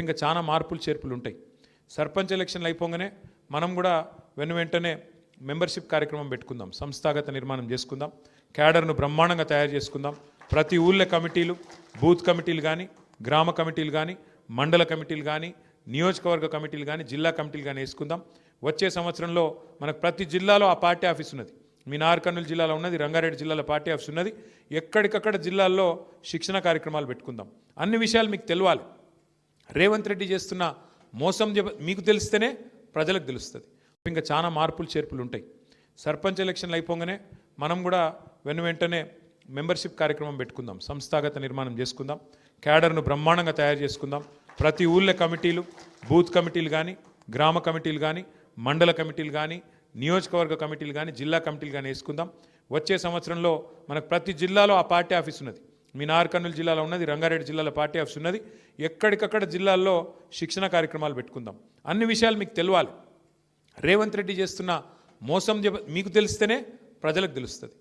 ఇంకా చాలా మార్పులు చేర్పులు ఉంటాయి. సర్పంచ్ ఎలక్షన్లు అయిపోగానే మనం కూడా వెను వెంటనే మెంబర్షిప్ కార్యక్రమం పెట్టుకుందాం. సంస్థాగత నిర్మాణం చేసుకుందాం. క్యాడర్ను బ్రహ్మాండంగా తయారు చేసుకుందాం. ప్రతి ఊళ్ళో కమిటీలు బూత్ కమిటీలు కానీ గ్రామ కమిటీలు కానీ మండల కమిటీలు కానీ నియోజకవర్గ కమిటీలు కానీ జిల్లా కమిటీలు కానీ వేసుకుందాం. వచ్చే సంవత్సరంలో మనకు ప్రతి జిల్లాలో ఆ పార్టీ ఆఫీస్ ఉన్నది. మీ నార్కర్నూలు జిల్లాలో ఉన్నది రంగారెడ్డి జిల్లాలో పార్టీ ఆఫీస్ ఉన్నది. ఎక్కడికక్కడ జిల్లాల్లో శిక్షణ కార్యక్రమాలు పెట్టుకుందాం. అన్ని విషయాలు మీకు తెలియాలి. రేవంత్ రెడ్డి చేస్తున్న మోసం మీకు తెలిస్తేనే ప్రజలకు తెలుస్తుంది. ఇంకా చాలా మార్పులు చేర్పులు ఉంటాయి. సర్పంచ్ ఎలక్షన్లు అయిపోగానే మనం కూడా వెను వెంటనే మెంబర్షిప్ కార్యక్రమం పెట్టుకుందాం. సంస్థాగత నిర్మాణం చేసుకుందాం. క్యాడర్ను బ్రహ్మాండంగా తయారు చేసుకుందాం. ప్రతి ఊళ్ళో కమిటీలు బూత్ కమిటీలు కానీ గ్రామ కమిటీలు కానీ మండల కమిటీలు కానీ నియోజకవర్గ కమిటీలు కానీ జిల్లా కమిటీలు కానీ వేసుకుందాం. వచ్చే సంవత్సరంలో మనకు ప్రతి జిల్లాలో ఆ పార్టీ ఆఫీస్ ఉన్నది. మీ నార్కర్నూలు జిల్లాలో ఉన్నది రంగారెడ్డి జిల్లాలో పార్టీ ఆఫీస్ ఉన్నది. ఎక్కడికక్కడ జిల్లాల్లో శిక్షణ కార్యక్రమాలు పెట్టుకుందాం. అన్ని విషయాలు మీకు తెలియాలి రేవంత్ రెడ్డి చేస్తున్న మోసం మీకు తెలిస్తేనే ప్రజలకు తెలుస్తుంది.